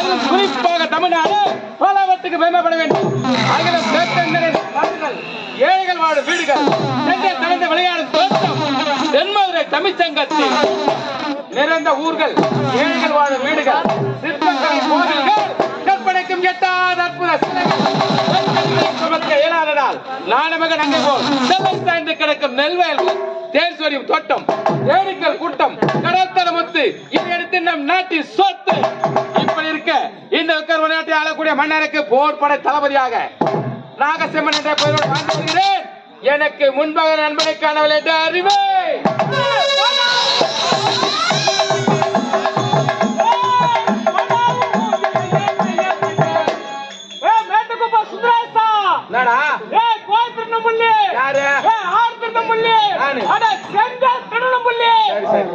அதுவும் குறிப்பாக தமிழ்நாடு பலவத்துக்கு பெருமைப்பட வேண்டும். அகிலம் ஏழைகள் வாழும் வீடுகள் செங்கல் விளையாடும் தோட்டம் தென்மதுரை தமிழ்ச்சங்கத்தில் நிறைந்த ஊர்கள் ஏழைகள் வாழும் வீடுகள் சிற்பங்கள் கோவில்கள் கற்பனைக்கும் எட்டாத அற்புத சுமக்க இயலாததால் நாணமிக நங்கை போல் செல்லை சாய்ந்து கிடக்கும் நெல்வயல்கள் தேர் சொரியும் தோட்டம் ஏரிக்கல் கூட்டம் கடற்தல முத்து இதையடுத்து நம் நாட்டின் சொத்து. இந்த உக்கர் நாட்டை ஆளக்கூடிய மன்னருக்கு போர் படை தளபதியாக நாகசிம்மன் என்ற பெயரோடு வாழ்ந்து வருகிறேன் எனக்கு முன்பாக நண்பனை காணவில்லை என்று அறிவே! யாரு? திருநெல்வேலி! நானு. அட, செங்கல் திருநெல்வேலி! சரி,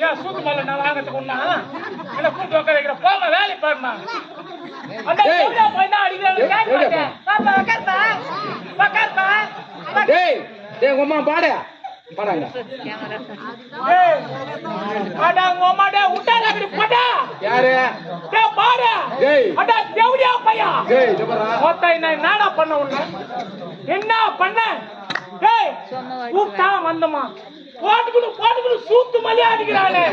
ஏன் சூத்து மேல நான் வாங்கறதுக்கு ஒண்ணா? என்னை கூப்பிட்டு உட்கார வைக்கிற. போம்மா, வேலையை பாரும்மா. அந்த பையன் தான். பாப்பா, உட்காருப்பா. உட்காருப்பா. டேய் டேய் அம்மா பாடு டேய். டேய் என்னடா பண்ண உன்ன? என்ன பண்ண? ஏய் கூப்பிட்டா வந்தமா போட்டுக்குடு போட்டுக்குடு சூத்து மலையா அடிக்கிறானே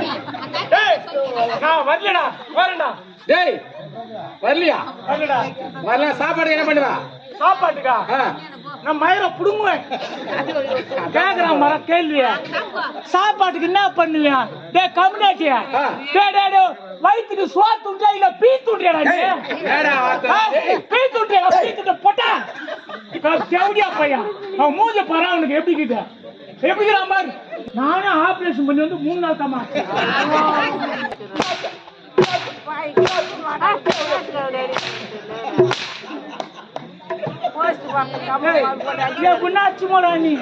ஏய் நான் வரலடா வரேன்டா. டேய் வரலையா? வரலடா. வரல சாப்பாடு என்ன பண்ணுவ? சாப்பாட்டுக்கா. நான் மயிர புடுங்குவேன் கேக்குறான் மர கேள்விய சாப்பாட்டுக்கு என்ன பண்ணுவேன் டேய் கம்யூனிட்டி ஆ. டேய் டேய் டேய் வயித்துக்கு சோத்து உண்டா இல்ல பீ துண்டியாடா நீ ஏடா வார்த்தை ஆ, டேய், பீ துண்டியா பீ துண்ட போட்டா தேவடியா பையன் அவன் மூஞ்ச பாரு அவனுக்கு எப்படி கிட்ட எப்படி பாரு நானே ஆபரேஷன் பண்ணி வந்து மூணு நாள் தாமா எப்படின்னாச்சு போடா நீ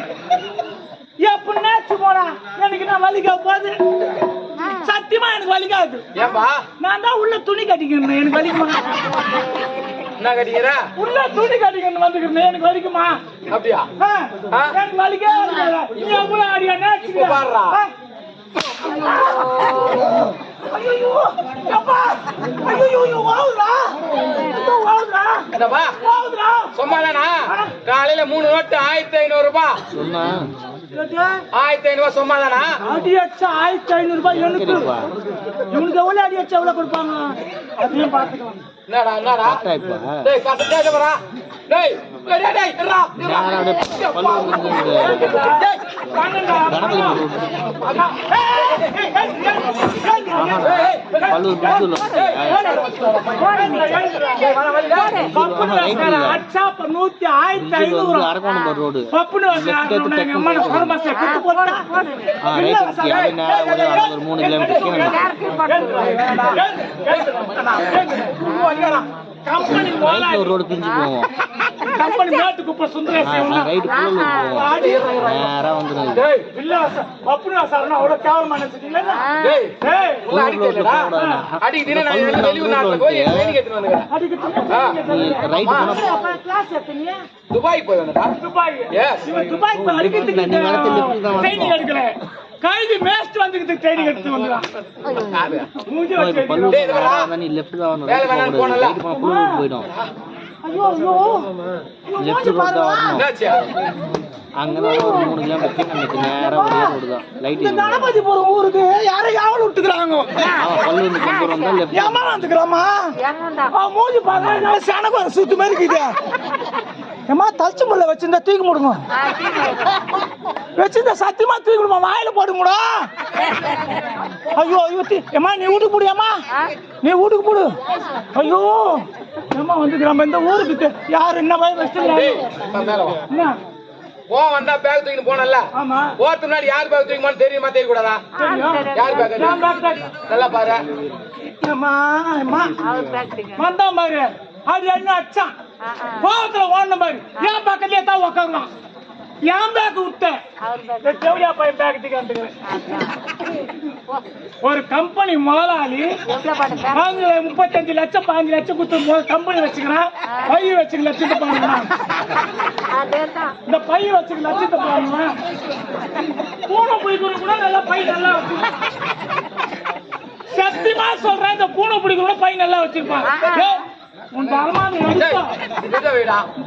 எப்படின்னாச்சு போடா எனக்கு நான் வலிக்க போகுது சத்தியமா எனக்கு வலிக்காது நான் தான் உள்ள துணி கட்டிக்கணும் எனக்கு வலிக்குமா என்ன கட்டிக்கிற உள்ள துணி கட்டிக்கணும் வந்துக்கிறேன் எனக்கு வலிக்குமா அப்படியா. எனக்கு வலிக்காது. நீ எவ்வளவு அடியா இப்ப பாருடா. ஐயோ அப்பா ஐயோ ஐயோ வாவுடா இதோ சும்மாதானா காலையில மூணு நோட்டு ஆயிரத்தி ஐநூறு ரூபாய் ஆயிரத்தி ஐநூறு ரூபாய் சும்மாதானா அடி அடிச்சா ஆயிரத்தி ஐநூறு ரூபாய் எனக்கு இவனுக்கு எவ்வளவு அடி அடிச்சா எவ்வளவு கொடுப்பாங்க? அதையும் பாத்துக்கலாம் என்னடா என்னடா? டேய் போறா. டேய் நூத்தி ஆயிரத்தி ஐநூறு அரக்கோணம் ரோடு ஒரு மூணு கிலோமீட்டர் கம்பெனி ரைட்ல ஒரு ரோடு பிரிஞ்சு போவோம். கம்பெனி மேட்டு குப்பை சுந்தரேசன் போவோம் நேரா வந்துடும் டேய் இல்ல பப்புனு வாசாரனா அவ்வளவு கேவலமா நினைச்சிட்டீங்களா? டேய் டேய் உள்ள அடிக்கலடா நான் வெளியூர் நாட்டுல போய் போனா கிளாஸ் எத்தனையா துபாய் போய் வந்தடா துபாய். எஸ் இவன் துபாய் போய் அடிக்கிறதுக்கு நீ தான் எடுக்கல. கழுவி மேஸ்ட் வந்துக்கிட்டு ட்ரைனிங் எடுத்து வந்துறான் மூஞ்சி வச்சு நீ லெஃப்ட் தான் வரணும். வேலை போனல. போயிடும். ஐயோ ஐயோ. லெஃப்ட் வரணும். என்னாச்சு? அங்கதான் ஒரு மூணு கிலோமீட்டர் நிற்கு நேரா ஒரே ரோடு தான். லைட் கணபதி போற ஊருக்கு யாரை யாவல் விட்டுக்கிறாங்க அவன் பல்லூர் கொண்டு வந்தா லெஃப்ட் ஏமா வந்துக்கிறாமா அவன் மூஞ்சி சனகம் சுத்து மாதிரி இருக்குது. ஏமா தச்சு முள்ள வச்சிருந்தா தூக்கி முடுங்க. வச்சிருந்தா சத்தியமா தூக்கி விடுமா வாயில போடுங்கடா ஐயோ ஐயோ ஏமா நீ வீட்டுக்கு போடியாமா நீ வீட்டுக்கு போடு. ஐயோ ஏமா வந்து நம்ம இந்த ஊருக்கு யாரு என்ன பயம் வச்சிருக்காங்க என்ன? போ வந்தா பேக் தூக்கிட்டு போனல ஆமா. போறதுக்கு முன்னாடி யார் பேக் தூக்கி போன தெரியுமா தெரியக்கூடாதா? தெரியும். யார் பேக்? நல்லா பாரு. ஏம்மா, ஏம்மா. வந்தா பாரு. அது என்ன அச்சான் கோவத்துல ஓடன பாரு என் பக்கத்துலயே தான் உக்காரலாம் என் பேக் விட்டேன். செவடியா பையன் பேக் ஒரு கம்பெனி முதலாளி வாங்கல முப்பத்தஞ்சு லட்சம் பாஞ்சு லட்சம் கொடுத்து கம்பெனி வச்சுக்கிறான் பை வச்சுக்க லட்சத்தை பாருங்க இந்த பை வச்சுக்க லட்சத்தை பாருங்க பூனை பிடிக்கிறது கூட நல்லா பை நல்லா சத்தியமா சொல்றேன் இந்த பூனை பிடிக்கிற பை நல்லா வச்சிருப்பான் உன் தரமான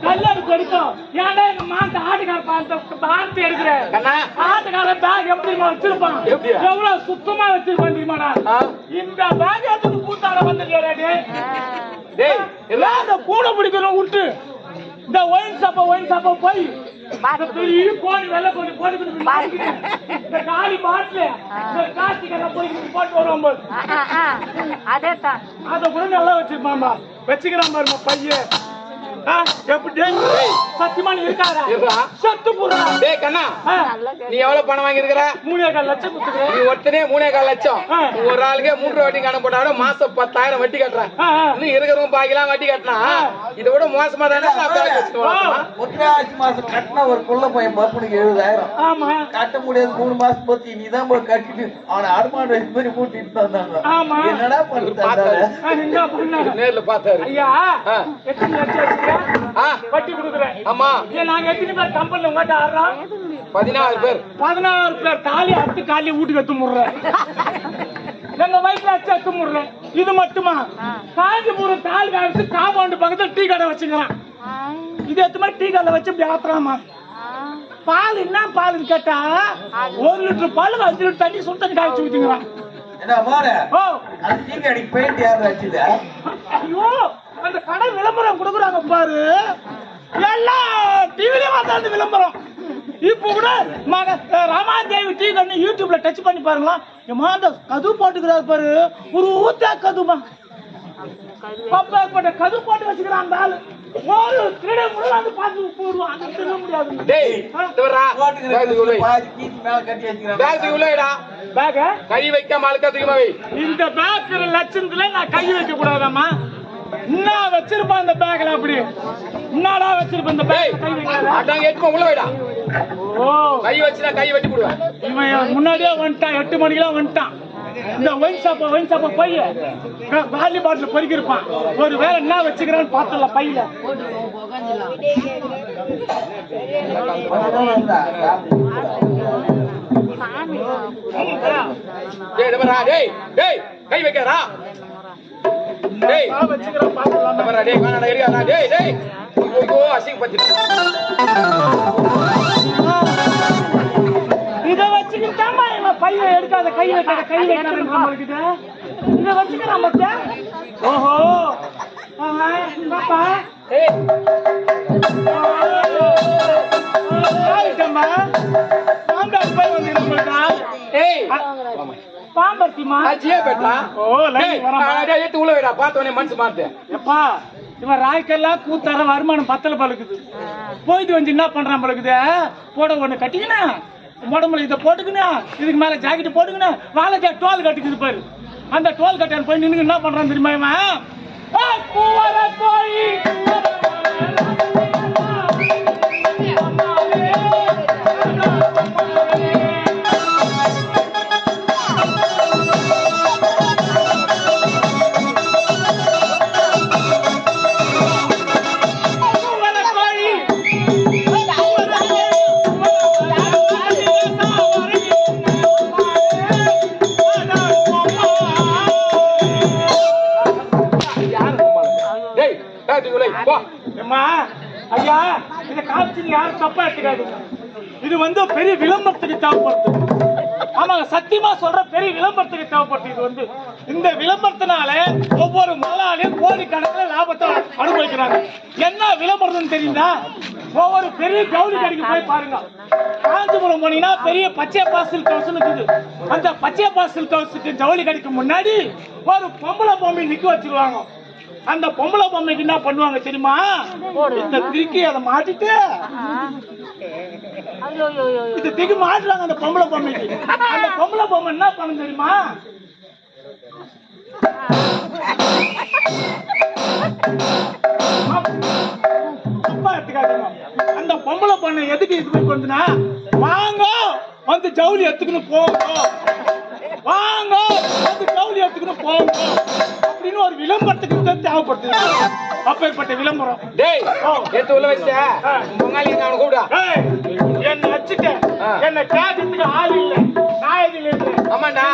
கல்லெடுத்து எடுத்தோம் ஏன்டா எங்க மாட்டு ஆட்டுக்கார பார்த்து எடுக்கிற? ஆட்டுக்கார பேக் எப்படி தெரியுமா வச்சிருப்பான்? எப்படி? எவ்வளவு சுத்தமா வச்சிருப்பான் தெரியுமாடா ஆ? இந்த பேக் எடுத்து கூத்தாட இந்த பூனை பிடிக்கணும் விட்டு இந்த ஒயின் சாப்பா ஒயின் சாப்பா போய் கோழி வெள்ளை குஞ்சு மாட்டிக்கிட்டு, இந்த காலி பாட்டில் பிளாஸ்டிக் போய் போட்டு வருவான் பாரு. அதே தான். அதை கூட நல்லா வச்சிருப்பான்பா வச்சுக்கிறான் பாருங்க பையன் எப்படி? சத்தியமா நீ இருக்காரா இருடா. சத்து டேய் கண்ணா நீ எவ்வளவு பணம் வாங்கி இருக்கிற மூணே கால் லட்சம் கொடுத்துக்கிறேன். நீ ஒருத்தனே மூணே கால் லட்சம். ஒரு ஆளுக்கே மூன்று வட்டி போட்டாலும் மாசம் பத்தாயிரம் வட்டி கட்டுறேன். இன்னும் இருக்கிறவங்க பாக்கிலாம் வட்டி கட்டினா இதை விட மோசமா தானே மாசம் கட்டின ஒரு புள்ள பையன் பப்புனுக்கு எழுபதாயிரம். ஆமா. கட்ட முடியாது மூணு மாசம் பத்தி நீ தான் போய் கட்டிட்டு அவனை அடமான வயசு மாதிரி கூட்டிட்டு வந்தாங்க. ஆமா. என்னடா பண்ணு பார்த்தாரு. ஆ, என்ன பண்ண நேர்ல பார்த்தாரு. ஐயா. எத்தனை லட்சம் வட்டி கொடுக்குறேன். ஆமா. ஏன் நாங்க எத்தனை பேர் கம்பெனில உங்கள்கிட்ட ஆடுறோம்? பதினாறு பேர். பதினாறு பேர் தாலி அத்து காலி வீட்டுக்கு எத்து முடுறேன் எங்க வயிற்றுல அச்சு எத்து முடுறேன் இது மட்டுமா? காஞ்சிபுரம் தால் காமிச்சு காம்பவுண்ட் பக்கத்துல டீ கடை வச்சுக்கிறான். இது எத்து மாதிரி டீ கடை வச்சு இப்படி ஆத்துறாமா? பால் என்ன பால் கேட்டா ஒரு லிட்டர் பால் அஞ்சு லிட்டர் தண்ணி சுடு தண்ணி காய்ச்சி வச்சுது ஐயோ அந்த கடை விளம்பரம் கொடுக்குறாங்க பாரு. எல்லா டிவிலையும் வந்து அந்த விளம்பரம். இப்போ கூட மக ராமாதேவி டீ கண்ணு யூடியூப்ல டச் பண்ணி பாருங்களா. ஏமா அந்த கது போட்டுக்கிறாரு பாரு. ஒரு ஊத்தா கதுமா. பப்பா கது போட்டு வச்சுக்கிறான் அந்த ஆளு. ஒரு திருட கூட வந்து பார்த்து போடுவான். அந்த திருட முடியாது. டேய் இது வர்றா. பேக் உள்ள வை. பாதி கீச்சு மேல கட்டி வச்சுக்கிறான். பேக் தூக்கி உள்ள வைடா. பேக கை வைக்காம அழுக்கா தூக்கி வை இந்த பேக் லட்சத்துல நான் கை வைக்க கூடாதாம்மா என்ன வச்சிருப்பான் இந்த பேக்ல அப்படி? என்னடா வச்சிருப்பேன் இந்த பேக் கை அதாங்க எட்டு உள்ள வைடா. ஓ. கை வச்சுனா கை வெட்டி போடுவேன். இவன் முன்னாடியே வந்துட்டான் எட்டு மணிக்கெல்லாம் வந்துட்டான். இந்த ஒயின் ஷாப்பா ஒயின் ஷாப்பா பைய வாலி பாட்டில் பொறுக்கிருப்பான். ஒரு வேலை என்ன வச்சுக்கிறான்னு பார்த்தல பையில. டேய். டேய் டேய் கை வைக்காதடா டேய். வச்சுக்கிறேன் பார்த்துலாம் இது வர்றா. டேய் எரியாதா டேய் டேய். ஐயோ அசிங்கப்பட்டு இத வச்சுக்கிட்டாமா இவன் பையன் எடுக்காத கை வைக்காத கை வைக்காத நம்மளுக்கு இத வச்சுக்கிறான் மச்சான் ஓஹோ. ஆஹா, பாப்பா டேய். ஆயிட்டம்மா. பாம்பர்த்திமா ஆச்சியே பெட்டா? ஓ லைன் வரமா. டேய் எடுத்து உள்ள வைடா பார்த்தவனே மனசு மாத்து எப்பா இவன் ராய்க்கெல்லாம் கூத்தார வருமானம் பத்தல பழுக்குது. போயிட்டு வந்து என்ன பண்றான் பழுக்குது? போட ஒண்ணு கட்டிக்கினா? உடம்புல இதை போட்டுக்கினா? இதுக்கு மேல ஜாக்கெட் போட்டுக்கினா? வாழைக்கா டோல் கட்டிக்குது பாரு. அந்த டோல் கட்டான் போய் நின்று என்ன பண்றான் தெரியுமா இவன்? ஏய், பூவர கோழி, இது வந்து பெரிய விளம்பரத்துக்கு தேவைப்படுது. ஆமாங்க சத்தியமா சொல்ற பெரிய விளம்பரத்துக்கு தேவைப்படுது இது வந்து. இந்த விளம்பரத்தினால ஒவ்வொரு முதலாளியும் கோடிக்கணக்கில் லாபத்தை அனுபவிக்கிறாங்க. என்ன விளம்பரம்னு தெரியுதா? ஒவ்வொரு பெரிய ஜவுளி கடைக்கு போய் பாருங்க. காஞ்சிபுரம் போனீங்கன்னா பெரிய பச்சை பாசல் கவுஸ் இருக்குது. அந்த பச்சை பாசல் கவுசுக்கு ஜவுளி கடைக்கு முன்னாடி ஒரு பொம்பளை பொம்மை நிக்க வச்சிருவாங்க. அந்த பொம்பளை பொம்மைக்கு என்ன பண்ணுவாங்க தெரியுமா? இந்த திருக்கி அதை மாட்டிட்டு இது திக்கு மாட்டுறாங்க அந்த பொம்பளை பொம்மைக்கு அந்த பொம்பளை பொம்மை என்ன பண்ணும் தெரியுமா? சும்மா எடுத்துக்காதீங்க அந்த பொம்பளை பொண்ணை எதுக்கு இது போய் பண்ணுனா வாங்க வந்து ஜவுளி எடுத்துக்கணும் போங்க. வாங்க வந்து ஜவுளி எடுத்துக்கணும் போங்க. அப்படின்னு ஒரு விளம்பரத்துக்கு தேவைப்படுது. அப்பேற்பட்ட விளம்பரம். டேய் எடுத்து உள்ள வச்ச பொங்காலி அவனை கூப்பிடா என்னை வச்சுட்டேன் என்னை கேட்கறதுக்கு ஆள் இல்லை. நான் எதில் இருக்கிறேன் ஆமாண்டா